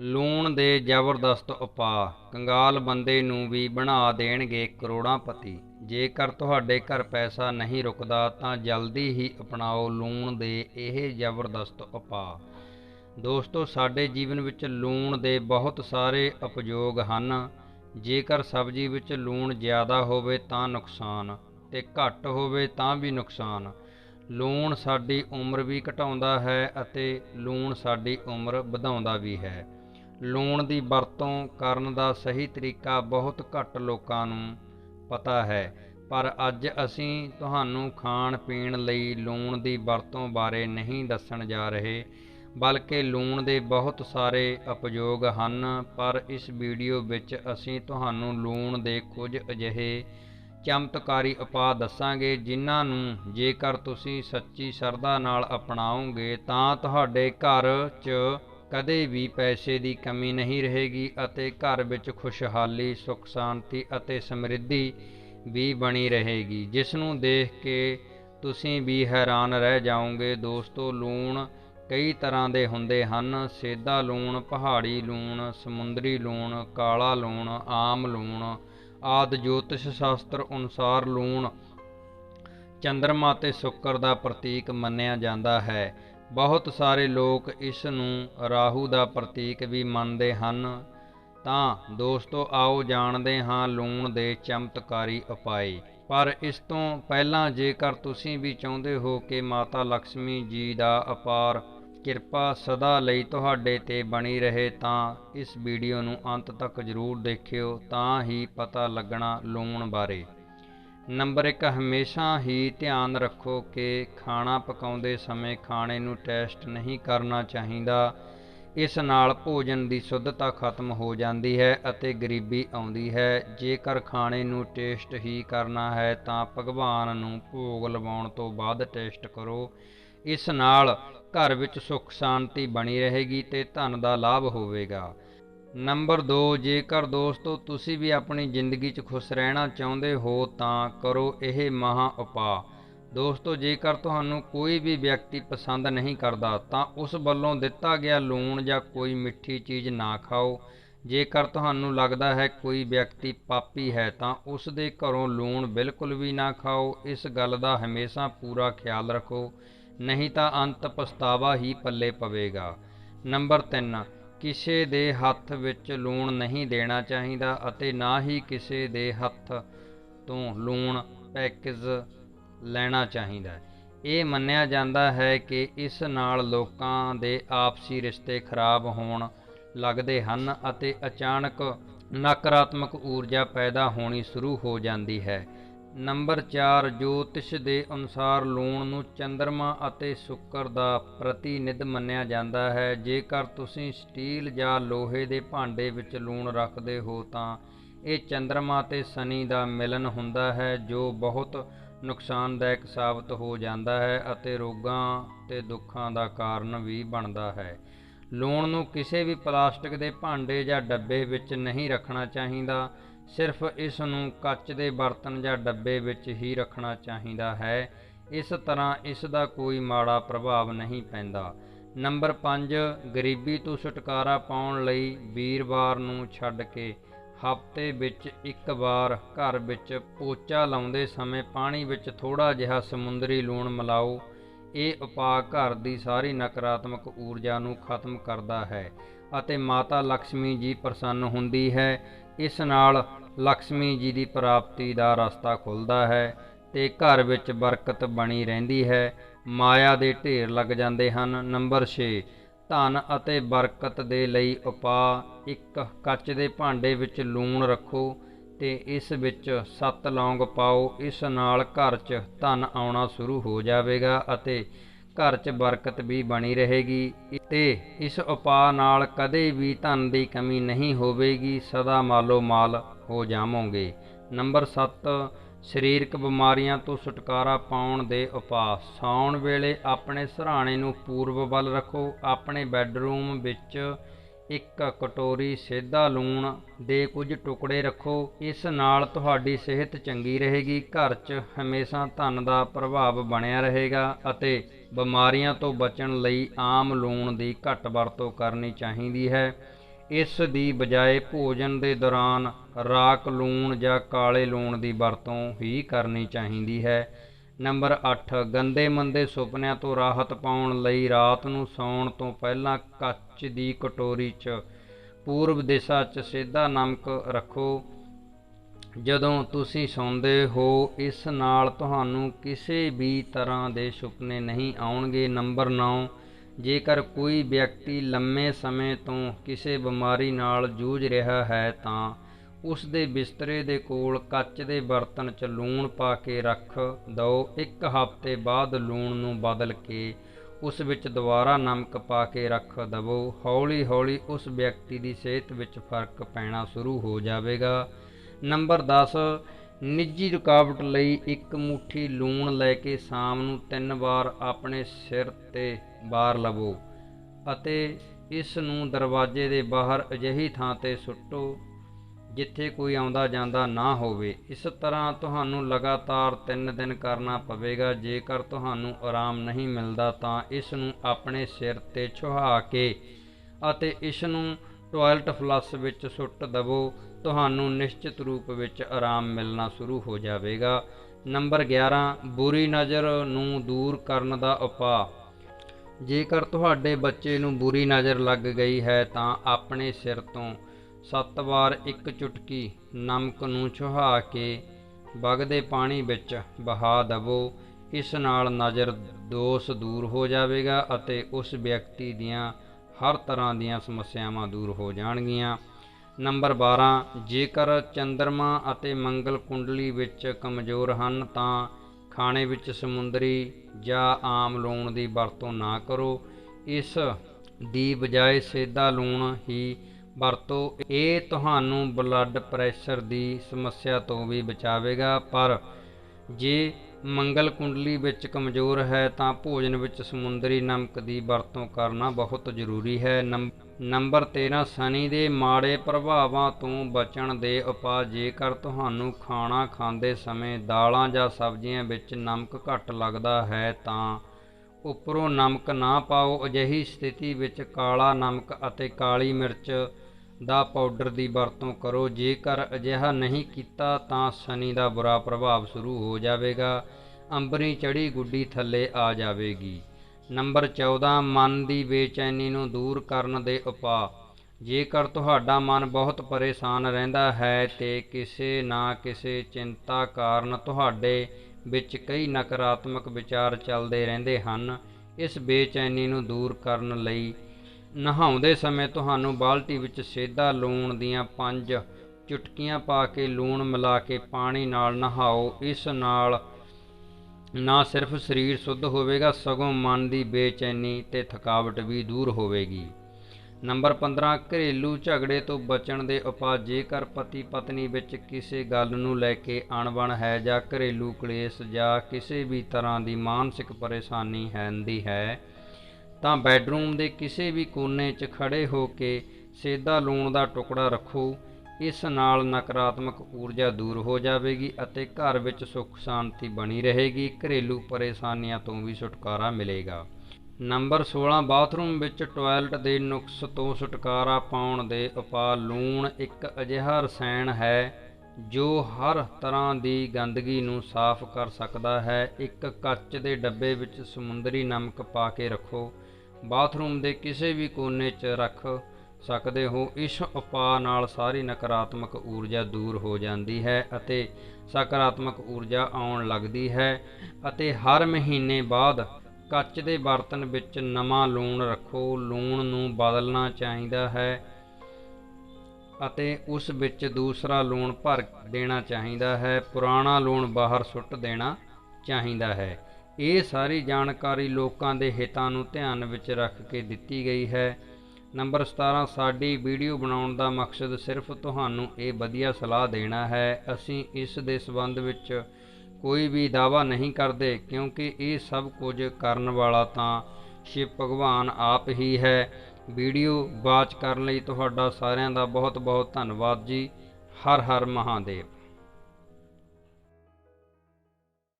ਲੂਣ ਦੇ ਜ਼ਬਰਦਸਤ ਉਪਾਅ। ਕੰਗਾਲ ਬੰਦੇ ਨੂੰ ਵੀ ਬਣਾ ਦੇਣਗੇ ਕਰੋੜਾਂਪਤੀ ਜੇਕਰ ਤੁਹਾਡੇ ਘਰ ਪੈਸਾ ਨਹੀਂ ਰੁਕਦਾ, ਤਾਂ ਜਲਦੀ ਹੀ ਅਪਣਾਓ ਲੂਣ ਦੇ ਇਹ ਜ਼ਬਰਦਸਤ ਉਪਾਅ। ਦੋਸਤੋ, ਸਾਡੇ ਜੀਵਨ ਵਿੱਚ ਲੂਣ ਦੇ ਬਹੁਤ ਸਾਰੇ ਉਪਯੋਗ ਹਨ। ਜੇਕਰ ਸਬਜ਼ੀ ਵਿੱਚ ਲੂਣ ਜ਼ਿਆਦਾ ਹੋਵੇ, ਤਾਂ ਨੁਕਸਾਨ। ਤੇ ਘੱਟ ਹੋਵੇ, ਤਾਂ ਵੀ ਨੁਕਸਾਨ। ਲੂਣ ਸਾਡੀ ਉਮਰ ਵੀ ਘਟਾਉਂਦਾ ਹੈ ਅਤੇ ਲੂਣ ਸਾਡੀ ਉਮਰ ਵਧਾਉਂਦਾ ਵੀ ਹੈ। ਲੂਣ ਦੀ ਵਰਤੋਂ ਕਰਨ ਦਾ ਸਹੀ ਤਰੀਕਾ ਬਹੁਤ ਘੱਟ ਲੋਕਾਂ ਨੂੰ ਪਤਾ ਹੈ। ਪਰ ਅੱਜ ਅਸੀਂ ਤੁਹਾਨੂੰ ਖਾਣ ਪੀਣ ਲਈ ਲੂਣ ਦੀ ਵਰਤੋਂ ਬਾਰੇ ਨਹੀਂ ਦੱਸਣ ਜਾ ਰਹੇ, ਬਲਕਿ ਲੂਣ ਦੇ ਬਹੁਤ ਸਾਰੇ ਉਪਯੋਗ ਹਨ। ਪਰ ਇਸ ਵੀਡੀਓ ਵਿੱਚ ਅਸੀਂ ਤੁਹਾਨੂੰ ਲੂਣ ਦੇ ਕੁਝ ਅਜਿਹੇ ਚਮਤਕਾਰੀ ਉਪਾਅ ਦੱਸਾਂਗੇ, ਜਿਨ੍ਹਾਂ ਨੂੰ ਜੇਕਰ ਤੁਸੀਂ ਸੱਚੀ ਸ਼ਰਧਾ ਨਾਲ ਅਪਣਾਓਗੇ ਤਾਂ ਤੁਹਾਡੇ ਘਰ 'ਚ ਕਦੇ ਵੀ ਪੈਸੇ ਦੀ ਕਮੀ ਨਹੀਂ ਰਹੇਗੀ ਅਤੇ ਘਰ ਵਿੱਚ ਖੁਸ਼ਹਾਲੀ, ਸੁੱਖ ਸ਼ਾਂਤੀ ਅਤੇ ਸਮਰਿੱਧੀ ਵੀ ਬਣੀ ਰਹੇਗੀ। ਜਿਸ ਨੂੰ ਦੇਖ ਕੇ ਤੁਸੀਂ ਵੀ ਹੈਰਾਨ ਰਹਿ ਜਾਓਗੇ। ਦੋਸਤੋ, ਲੂਣ ਕਈ ਤਰ੍ਹਾਂ ਦੇ ਹੁੰਦੇ ਹਨ। ਸੇਦਾ ਲੂਣ, ਪਹਾੜੀ ਲੂਣ, ਸਮੁੰਦਰੀ ਲੂਣ, ਕਾਲਾ ਲੂਣ, ਆਮ ਲੂਣ ਆਦ। ਜੋਤਿਸ਼ ਸ਼ਾਸਤਰ ਅਨੁਸਾਰ ਲੂਣ ਚੰ드ਰਮਾ ਤੇ ਸ਼ੁੱਕਰ ਦਾ ਪ੍ਰਤੀਕ ਮੰਨਿਆ ਜਾਂਦਾ ਹੈ। ਬਹੁਤ ਸਾਰੇ ਲੋਕ ਇਸ ਨੂੰ ਰਾਹੂ ਦਾ ਪ੍ਰਤੀਕ ਵੀ ਮੰਨਦੇ ਹਨ। ਤਾਂ ਦੋਸਤੋ, ਆਓ ਜਾਣਦੇ ਹਾਂ ਲੂਣ ਦੇ ਚਮਤਕਾਰੀ ਉਪਾਏ। ਪਰ ਇਸ ਤੋਂ ਪਹਿਲਾਂ ਜੇਕਰ ਤੁਸੀਂ ਵੀ ਚਾਹੁੰਦੇ ਹੋ ਕਿ ਮਾਤਾ ਲక్ష్ਮੀ ਜੀ ਦਾ ਅਪਾਰ ਕਿਰਪਾ ਸਦਾ ਲਈ ਤੁਹਾਡੇ ਤੇ ਬਣੀ ਰਹੇ, ਤਾਂ ਇਸ ਵੀਡੀਓ ਨੂੰ ਅੰਤ ਤੱਕ ਜ਼ਰੂਰ ਦੇਖਿਓ, ਤਾਂ ਹੀ ਪਤਾ ਲੱਗਣਾ ਲੂਣ ਬਾਰੇ। ਨੰਬਰ 1 ਹਮੇਸ਼ਾ ਹੀ ਧਿਆਨ ਰੱਖੋ ਕਿ ਖਾਣਾ ਪਕਾਉਂਦੇ ਸਮੇਂ ਖਾਣੇ ਨੂੰ ਟੈਸਟ ਨਹੀਂ ਕਰਨਾ ਚਾਹੀਦਾ। ਇਸ ਨਾਲ ਭੋਜਨ ਦੀ ਸ਼ੁੱਧਤਾ ਖਤਮ ਹੋ ਜਾਂਦੀ ਹੈ ਅਤੇ ਗਰੀਬੀ ਆਉਂਦੀ ਹੈ। ਜੇਕਰ ਖਾਣੇ ਨੂੰ ਟੇਸਟ ਹੀ ਕਰਨਾ ਹੈ, ਤਾਂ ਭਗਵਾਨ ਨੂੰ ਭੋਗ ਲਵਾਉਣ ਤੋਂ ਬਾਅਦ ਟੇਸਟ ਕਰੋ। ਇਸ ਨਾਲ ਘਰ ਵਿੱਚ ਸੁੱਖ ਸ਼ਾਂਤੀ ਬਣੀ ਰਹੇਗੀ ਤੇ ਧਨ ਦਾ ਲਾਭ ਹੋਵੇਗਾ। ਨੰਬਰ 2 ਜੇਕਰ ਦੋਸਤੋ ਤੁਸੀਂ ਵੀ ਆਪਣੀ ਜ਼ਿੰਦਗੀ 'ਚ ਖੁਸ਼ ਰਹਿਣਾ ਚਾਹੁੰਦੇ ਹੋ ਤਾਂ ਕਰੋ ਇਹ ਮਹਾ ਉਪਾਅ। ਦੋਸਤੋ, ਜੇਕਰ ਤੁਹਾਨੂੰ ਕੋਈ ਵੀ ਵਿਅਕਤੀ ਪਸੰਦ ਨਹੀਂ ਕਰਦਾ, ਤਾਂ ਉਸ ਵੱਲੋਂ ਦਿੱਤਾ ਗਿਆ ਲੂਣ ਜਾਂ ਕੋਈ ਮਿੱਠੀ ਚੀਜ਼ ਨਾ ਖਾਓ। ਜੇਕਰ ਤੁਹਾਨੂੰ ਲੱਗਦਾ ਹੈ ਕੋਈ ਵਿਅਕਤੀ ਪਾਪੀ ਹੈ, ਤਾਂ ਉਸ ਦੇ ਘਰੋਂ ਲੂਣ ਬਿਲਕੁਲ ਵੀ ਨਾ ਖਾਓ। ਇਸ ਗੱਲ ਦਾ ਹਮੇਸ਼ਾ ਪੂਰਾ ਖਿਆਲ ਰੱਖੋ, ਨਹੀਂ ਤਾਂ ਅੰਤ ਪਛਤਾਵਾ ਹੀ ਪੱਲੇ ਪਵੇਗਾ। ਨੰਬਰ 3 ਕਿਸੇ ਦੇ ਹੱਥ ਵਿੱਚ ਲੂਣ ਨਹੀਂ ਦੇਣਾ ਚਾਹੀਦਾ ਅਤੇ ਨਾ ਹੀ ਕਿਸੇ ਦੇ ਹੱਥ ਤੋਂ ਲੂਣ ਪੈਕੇਜ ਲੈਣਾ ਚਾਹੀਦਾ ਹੈ। ਇਹ ਮੰਨਿਆ ਜਾਂਦਾ ਹੈ ਕਿ ਇਸ ਨਾਲ ਲੋਕਾਂ ਦੇ ਆਪਸੀ ਰਿਸ਼ਤੇ ਖਰਾਬ ਹੋਣ ਲੱਗਦੇ ਹਨ ਅਤੇ ਅਚਾਨਕ ਨਕਾਰਾਤਮਕ ਊਰਜਾ ਪੈਦਾ ਹੋਣੀ ਸ਼ੁਰੂ ਹੋ ਜਾਂਦੀ ਹੈ। ਨੰਬਰ 4 ਜੋਤਿਸ਼ ਦੇ ਅਨੁਸਾਰ ਲੂਣ ਨੂੰ ਚੰ드ਰਮਾ ਅਤੇ ਸ਼ੁੱਕਰ ਦਾ ਪ੍ਰਤੀਨਿਧ ਮੰਨਿਆ ਜਾਂਦਾ ਹੈ। ਜੇਕਰ ਤੁਸੀਂ ਸਟੀਲ ਜਾਂ ਲੋਹੇ ਦੇ ਭਾਂਡੇ ਵਿੱਚ ਲੂਣ ਰੱਖਦੇ ਹੋ ਤਾਂ ਇਹ ਚੰ드ਰਮਾ ਤੇ ਸ਼ਨੀ ਦਾ ਮਿਲਨ ਹੁੰਦਾ ਹੈ, ਜੋ ਬਹੁਤ ਨੁਕਸਾਨਦਾਇਕ ਸਾਬਤ ਹੋ ਜਾਂਦਾ ਹੈ ਅਤੇ ਰੋਗਾਂ ਤੇ ਦੁੱਖਾਂ ਦਾ ਕਾਰਨ ਵੀ ਬਣਦਾ ਹੈ। ਲੂਣ ਨੂੰ ਕਿਸੇ ਵੀ ਪਲਾਸਟਿਕ ਦੇ ਭਾਂਡੇ ਜਾਂ ਡੱਬੇ ਵਿੱਚ ਨਹੀਂ ਰੱਖਣਾ ਚਾਹੀਦਾ। ਸਿਰਫ ਇਸ ਨੂੰ ਕੱਚ ਦੇ ਬਰਤਨ ਜਾਂ ਡੱਬੇ ਵਿੱਚ ਹੀ ਰੱਖਣਾ ਚਾਹੀਦਾ ਹੈ। ਇਸ ਤਰ੍ਹਾਂ ਇਸ ਦਾ ਕੋਈ ਮਾੜਾ ਪ੍ਰਭਾਵ ਨਹੀਂ ਪੈਂਦਾ। ਨੰਬਰ 5 ਗਰੀਬੀ ਤੋਂ ਛੁਟਕਾਰਾ ਪਾਉਣ ਲਈ ਵੀਰਵਾਰ ਨੂੰ ਛੱਡ ਕੇ ਹਫ਼ਤੇ ਵਿੱਚ ਇੱਕ ਵਾਰ ਘਰ ਵਿੱਚ ਪੋਚਾ ਲਾਉਂਦੇ ਸਮੇਂ ਪਾਣੀ ਵਿੱਚ ਥੋੜਾ ਜਿਹਾ ਸਮੁੰਦਰੀ ਲੂਣ ਮਿਲਾਓ। ਇਹ ਉਪਾਅ ਘਰ ਦੀ ਸਾਰੀ ਨਕਾਰਾਤਮਕ ਊਰਜਾ ਨੂੰ ਖਤਮ ਕਰਦਾ ਹੈ ਅਤੇ ਮਾਤਾ ਲక్ష్ਮੀ ਜੀ ਪ੍ਰਸੰਨ ਹੁੰਦੀ ਹੈ। ਇਸ ਨਾਲ ਲక్ష్ਮੀ ਜੀ ਦੀ ਪ੍ਰਾਪਤੀ ਦਾ ਰਸਤਾ ਖੁੱਲਦਾ ਹੈ ਤੇ ਘਰ ਵਿੱਚ ਬਰਕਤ ਬਣੀ ਰਹਿੰਦੀ ਹੈ। ਮਾਇਆ ਦੇ ਢੇਰ ਲੱਗ ਜਾਂਦੇ ਹਨ। ਨੰਬਰ 6 ਧਨ ਅਤੇ ਬਰਕਤ ਦੇ ਲਈ ਉਪਾਅ। ਇੱਕ ਕੱਚ ਦੇ ਭਾਂਡੇ ਵਿੱਚ ਲੂਣ ਰੱਖੋ ਤੇ ਇਸ ਵਿੱਚ ਸੱਤ ਲੌਂਗ ਪਾਓ। ਇਸ ਨਾਲ ਘਰ 'ਚ ਧਨ ਆਉਣਾ ਸ਼ੁਰੂ ਹੋ ਜਾਵੇਗਾ ਅਤੇ ਘਰ 'ਚ ਬਰਕਤ ਵੀ ਬਣੀ ਰਹੇਗੀ। ਤੇ ਇਸ ਉਪਾਅ ਨਾਲ ਕਦੇ ਵੀ ਧਨ ਦੀ ਕਮੀ ਨਹੀਂ ਹੋਵੇਗੀ, ਸਦਾ ਮਾਲੋ ਮਾਲ ਹੋ ਜਾਵੋਗੇ। ਨੰਬਰ 7 ਸਰੀਰਕ ਬਿਮਾਰੀਆਂ ਤੋਂ ਛੁਟਕਾਰਾ ਪਾਉਣ ਦੇ ਉਪਾਅ। ਸੌਣ ਵੇਲੇ ਆਪਣੇ ਸਰਾਣੇ ਨੂੰ ਪੂਰਬ ਵੱਲ ਰੱਖੋ। ਆਪਣੇ ਬੈੱਡਰੂਮ ਵਿੱਚ ਇੱਕ ਕਟੋਰੀ ਸਿੱਧਾ ਲੂਣ ਦੇ ਕੁਝ ਟੁਕੜੇ ਰੱਖੋ। ਇਸ ਨਾਲ ਤੁਹਾਡੀ ਸਿਹਤ ਚੰਗੀ ਰਹੇਗੀ। ਘਰ 'ਚ ਹਮੇਸ਼ਾ ਧਨ ਦਾ ਪ੍ਰਭਾਵ ਬਣਿਆ ਰਹੇਗਾ ਅਤੇ ਬਿਮਾਰੀਆਂ ਤੋਂ ਬਚਣ ਲਈ ਆਮ ਲੂਣ ਦੀ ਘੱਟ ਵਰਤੋਂ ਕਰਨੀ ਚਾਹੀਦੀ ਹੈ। ਇਸ ਦੀ ਬਜਾਏ ਭੋਜਨ ਦੇ ਦੌਰਾਨ ਰਾਕ ਲੂਣ ਜਾਂ ਕਾਲੇ ਲੂਣ ਦੀ ਵਰਤੋਂ ਹੀ ਕਰਨੀ ਚਾਹੀਦੀ ਹੈ। ਨੰਬਰ 8 ਗੰਦੇ ਮੰਦੇ ਸੁਪਨਿਆਂ ਤੋਂ ਰਾਹਤ ਪਾਉਣ ਲਈ ਰਾਤ ਨੂੰ ਸੌਣ ਤੋਂ ਪਹਿਲਾਂ ਕੱਚ ਦੀ ਕਟੋਰੀ 'ਚ, ਪੂਰਬ ਦਿਸ਼ਾ 'ਚ ਸਿੱਧਾ ਨਮਕ ਰੱਖੋ। ਜਦੋਂ ਤੁਸੀਂ ਸੌਂਦੇ ਹੋ, ਇਸ ਨਾਲ ਤੁਹਾਨੂੰ ਕਿਸੇ ਵੀ ਤਰ੍ਹਾਂ ਦੇ ਸੁਪਨੇ ਨਹੀਂ ਆਉਣਗੇ। ਨੰਬਰ 9 ਜੇਕਰ ਕੋਈ ਵਿਅਕਤੀ ਲੰਮੇ ਸਮੇਂ ਤੋਂ ਕਿਸੇ ਬਿਮਾਰੀ ਨਾਲ ਜੂਝ ਰਿਹਾ ਹੈ, ਤਾਂ ਉਸ ਦੇ ਬਿਸਤਰੇ ਦੇ ਕੋਲ ਕੱਚ ਦੇ ਬਰਤਨ 'ਚ ਲੂਣ ਪਾ ਕੇ ਰੱਖ ਦਿਓ ਇੱਕ ਹਫ਼ਤੇ ਬਾਅਦ ਲੂਣ ਨੂੰ ਬਦਲ ਕੇ ਉਸ ਵਿੱਚ ਦੁਬਾਰਾ ਨਮਕ ਪਾ ਕੇ ਰੱਖ ਦਵੋ। ਹੌਲੀ-ਹੌਲੀ ਉਸ ਵਿਅਕਤੀ ਦੀ ਸਿਹਤ ਵਿੱਚ ਫ਼ਰਕ ਪੈਣਾ ਸ਼ੁਰੂ ਹੋ ਜਾਵੇਗਾ। ਨੰਬਰ 10 ਨਿੱਜੀ ਰੁਕਾਵਟ ਲਈ ਇੱਕ ਮੁਠੀ ਲੂਣ ਲੈ ਕੇ ਸ਼ਾਮ ਨੂੰ ਤਿੰਨ ਵਾਰ ਆਪਣੇ ਸਿਰ ਤੇ ਬਾਰ ਲਵੋ ਅਤੇ ਇਸ ਨੂੰ ਦਰਵਾਜ਼ੇ ਦੇ ਬਾਹਰ ਅਜਿਹੀ ਥਾਂ ਤੇ ਸੁੱਟੋ ਜਿੱਥੇ ਕੋਈ ਆਉਂਦਾ ਜਾਂਦਾ ਨਾ ਹੋਵੇ। ਇਸ ਤਰ੍ਹਾਂ ਤੁਹਾਨੂੰ ਲਗਾਤਾਰ 3 ਦਿਨ ਕਰਨਾ ਪਵੇਗਾ। ਜੇਕਰ ਤੁਹਾਨੂੰ ਆਰਾਮ ਨਹੀਂ ਮਿਲਦਾ ਤਾਂ ਇਸ ਨੂੰ ਆਪਣੇ ਸਿਰ ਤੇ ਛੁਹਾ ਕੇ ਅਤੇ ਇਸ ਨੂੰ ਟਾਇਲਟ ਫਲੱਸ ਵਿੱਚ ਸੁੱਟ ਦਵੋ ਤੁਹਾਨੂੰ ਨਿਸ਼ਚਿਤ ਰੂਪ ਵਿੱਚ ਆਰਾਮ ਮਿਲਣਾ ਸ਼ੁਰੂ ਹੋ ਜਾਵੇਗਾ। ਨੰਬਰ 11 ਬੁਰੀ ਨਜ਼ਰ ਨੂੰ ਦੂਰ ਕਰਨ ਦਾ ਉਪਾਅ। ਜੇਕਰ ਤੁਹਾਡੇ ਬੱਚੇ ਨੂੰ ਬੁਰੀ ਨਜ਼ਰ ਲੱਗ ਗਈ ਹੈ ਤਾਂ ਆਪਣੇ ਸਿਰ ਤੋਂ ਸੱਤ ਵਾਰ ਇੱਕ ਚੁਟਕੀ ਨਮਕ ਨੂੰ ਛੁਹਾ ਕੇ ਵਗਦੇ ਪਾਣੀ ਵਿੱਚ ਬਹਾ ਦਵੋ। ਇਸ ਨਾਲ ਨਜ਼ਰ ਦੋਸ਼ ਦੂਰ ਹੋ ਜਾਵੇਗਾ ਅਤੇ ਉਸ ਵਿਅਕਤੀ ਦੀਆਂ ਹਰ ਤਰ੍ਹਾਂ ਦੀਆਂ ਸਮੱਸਿਆਵਾਂ ਦੂਰ ਹੋ ਜਾਣਗੀਆਂ। ਨੰਬਰ 12 ਜੇਕਰ ਚੰ드ਰਮਾ ਅਤੇ ਮੰਗਲ ਕੁੰਡਲੀ ਵਿੱਚ ਕਮਜ਼ੋਰ ਹਨ ਤਾਂ ਖਾਣੇ ਵਿੱਚ ਸਮੁੰਦਰੀ ਜਾਂ ਆਮ ਲੂਣ ਦੀ ਵਰਤੋਂ ਨਾ ਕਰੋ। ਇਸ ਦੀ ਬਜਾਏ ਸੇਦਾ ਲੂਣ ਹੀ ਵਰਤੋ। ਇਹ ਤੁਹਾਨੂੰ ਬਲੱਡ ਪ੍ਰੈਸ਼ਰ ਦੀ ਸਮੱਸਿਆ ਤੋਂ ਵੀ ਬਚਾਵੇਗਾ, ਪਰ ਜੇ ਮੰਗਲ ਕੁੰਡਲੀ ਵਿੱਚ ਕਮਜ਼ੋਰ ਹੈ ਤਾਂ ਭੋਜਨ ਵਿੱਚ ਸਮੁੰਦਰੀ ਨਮਕ ਦੀ ਵਰਤੋਂ ਕਰਨਾ ਬਹੁਤ ਜ਼ਰੂਰੀ ਹੈ। ਨੰਬਰ 13 ਸ਼ਨੀ ਦੇ ਮਾੜੇ ਪ੍ਰਭਾਵਾਂ ਤੋਂ ਬਚਣ ਦੇ ਉਪਾਅ। ਜੇਕਰ ਤੁਹਾਨੂੰ ਖਾਣਾ ਖਾਂਦੇ ਸਮੇਂ ਦਾਲਾਂ ਜਾਂ ਸਬਜ਼ੀਆਂ ਵਿੱਚ ਨਮਕ ਘੱਟ ਲੱਗਦਾ ਹੈ, ਤਾਂ ਉੱਪਰੋਂ ਨਮਕ ਨਾ ਪਾਓ। ਅਜਿਹੀ ਸਥਿਤੀ ਵਿੱਚ ਕਾਲਾ ਨਮਕ ਅਤੇ ਕਾਲੀ ਮਿਰਚ ਦਾ ਪਾਊਡਰ ਦੀ ਵਰਤੋਂ ਕਰੋ। ਜੇਕਰ ਅਜਿਹਾ ਨਹੀਂ ਕੀਤਾ, ਤਾਂ ਸ਼ਨੀ ਦਾ ਬੁਰਾ ਪ੍ਰਭਾਵ ਸ਼ੁਰੂ ਹੋ ਜਾਵੇਗਾ। ਅੰਬਰੀ ਚੜੀ ਗੁੱਡੀ ਥੱਲੇ ਆ ਜਾਵੇਗੀ। ਨੰਬਰ 14 ਮਨ ਦੀ ਬੇਚੈਨੀ ਨੂੰ ਦੂਰ ਕਰਨ ਦੇ ਉਪਾਅ। ਜੇਕਰ ਤੁਹਾਡਾ ਮਨ ਬਹੁਤ ਪਰੇਸ਼ਾਨ ਰਹਿੰਦਾ ਹੈ ਤੇ ਕਿਸੇ ਨਾ ਕਿਸੇ ਚਿੰਤਾ ਕਾਰਨ ਤੁਹਾਡੇ ਵਿੱਚ ਕਈ ਨਕਾਰਾਤਮਕ ਵਿਚਾਰ ਚੱਲਦੇ ਰਹਿੰਦੇ ਹਨ, ਇਸ ਬੇਚੈਨੀ ਨੂੰ ਦੂਰ ਕਰਨ ਲਈ ਨਹਾਉਂਦੇ ਸਮੇਂ ਤੁਹਾਨੂੰ ਬਾਲਟੀ ਵਿੱਚ ਸੇਧਾ ਲੂਣ ਦੀਆਂ 5 ਚੁਟਕੀਆਂ ਪਾ ਕੇ ਲੂਣ ਮਿਲਾ ਕੇ ਪਾਣੀ ਨਾਲ ਨਹਾਓ। ਇਸ ਨਾਲ ਨਾ ਸਿਰਫ ਸਰੀਰ ਸੁੱਧ ਹੋਵੇਗਾ, ਸਗੋਂ ਮਨ ਦੀ ਬੇਚੈਨੀ ਤੇ ਥਕਾਵਟ ਵੀ ਦੂਰ ਹੋਵੇਗੀ। ਨੰਬਰ 15 ਘਰੇਲੂ ਝਗੜੇ ਤੋਂ ਬਚਣ ਦੇ ਉਪਾਅ, ਜੇਕਰ ਪਤੀ ਪਤਨੀ ਵਿੱਚ ਕਿਸੇ ਗੱਲ ਨੂੰ ਲੈ ਕੇ ਅਣਬਣ ਹੈ ਜਾਂ ਘਰੇਲੂ ਕਲੇਸ਼ ਜਾਂ ਕਿਸੇ ਵੀ ਤਰ੍ਹਾਂ ਦੀ ਮਾਨਸਿਕ ਪਰੇਸ਼ਾਨੀ ਹੈਂਦੀ ਹੈ, ਤਾਂ ਬੈੱਡਰੂਮ ਦੇ ਕਿਸੇ ਵੀ ਕੋਨੇ 'ਚ ਖੜੇ ਹੋ ਕੇ ਸੇਦਾ ਲੂਣ ਦਾ ਟੁਕੜਾ ਰੱਖੋ। ਇਸ ਨਾਲ ਨਕਾਰਾਤਮਕ ਊਰਜਾ ਦੂਰ ਹੋ ਜਾਵੇਗੀ ਅਤੇ ਘਰ ਵਿੱਚ ਸੁੱਖ ਸ਼ਾਂਤੀ ਬਣੀ ਰਹੇਗੀ, ਘਰੇਲੂ ਪਰੇਸ਼ਾਨੀਆਂ ਤੋਂ ਵੀ ਛੁਟਕਾਰਾ ਮਿਲੇਗਾ। ਨੰਬਰ 16 ਬਾਥਰੂਮ ਵਿੱਚ ਟਾਇਲਟ ਦੇ ਨੁਕਸ ਤੋਂ ਛੁਟਕਾਰਾ ਪਾਉਣ ਦੇ ਉਪਾਅ ਲੂਣ ਇੱਕ ਅਜਿਹਾ ਰਸਾਇਣ ਹੈ ਜੋ ਹਰ ਤਰ੍ਹਾਂ ਦੀ ਗੰਦਗੀ ਨੂੰ ਸਾਫ਼ ਕਰ ਸਕਦਾ ਹੈ। ਇੱਕ ਕੱਚ ਦੇ ਡੱਬੇ ਵਿੱਚ ਸਮੁੰਦਰੀ ਨਮਕ ਪਾ ਕੇ ਰੱਖੋ। ਬਾਥਰੂਮ ਦੇ ਕਿਸੇ ਵੀ ਕੋਨੇ 'ਚ ਰੱਖ ਸਕਦੇ ਹੋ। ਇਸ ਉਪਾਅ ਨਾਲ ਸਾਰੀ ਨਕਾਰਾਤਮਕ ਊਰਜਾ ਦੂਰ ਹੋ ਜਾਂਦੀ ਹੈ ਅਤੇ ਸਕਾਰਾਤਮਕ ਊਰਜਾ ਆਉਣ ਲੱਗਦੀ ਹੈ ਅਤੇ ਹਰ ਮਹੀਨੇ ਬਾਅਦ ਕੱਚ ਦੇ ਬਰਤਨ ਵਿੱਚ ਨਵਾਂ ਲੂਣ ਰੱਖੋ। ਲੂਣ ਨੂੰ ਬਦਲਣਾ ਚਾਹੀਦਾ ਹੈ ਅਤੇ ਉਸ ਵਿੱਚ ਦੂਸਰਾ ਲੂਣ ਭਰ ਦੇਣਾ ਚਾਹੀਦਾ ਹੈ। ਪੁਰਾਣਾ ਲੂਣ ਬਾਹਰ ਸੁੱਟ ਦੇਣਾ ਚਾਹੀਦਾ ਹੈ। ਇਹ ਸਾਰੀ ਜਾਣਕਾਰੀ ਲੋਕਾਂ ਦੇ ਹਿੱਤਾਂ ਨੂੰ ਧਿਆਨ ਵਿੱਚ ਰੱਖ ਕੇ ਦਿੱਤੀ ਗਈ ਹੈ। ਨੰਬਰ 17 ਸਾਡੀ ਵੀਡੀਓ ਬਣਾਉਣ ਦਾ ਮਕਸਦ ਸਿਰਫ ਤੁਹਾਨੂੰ ਇਹ ਵਧੀਆ ਸਲਾਹ ਦੇਣਾ ਹੈ। ਅਸੀਂ ਇਸ ਦੇ ਸੰਬੰਧ ਵਿੱਚ ਕੋਈ ਵੀ ਦਾਵਾ ਨਹੀਂ ਕਰਦੇ, ਕਿਉਂਕਿ ਇਹ ਸਭ ਕੁਝ ਕਰਨ ਵਾਲਾ ਤਾਂ ਸ਼ਿਵ ਭਗਵਾਨ ਆਪ ਹੀ ਹੈ। ਵੀਡੀਓ ਵਾਚ ਕਰਨ ਲਈ ਤੁਹਾਡਾ ਸਾਰਿਆਂ ਦਾ ਬਹੁਤ ਬਹੁਤ ਧੰਨਵਾਦ ਜੀ। ਹਰ ਹਰ ਮਹਾਦੇਵ।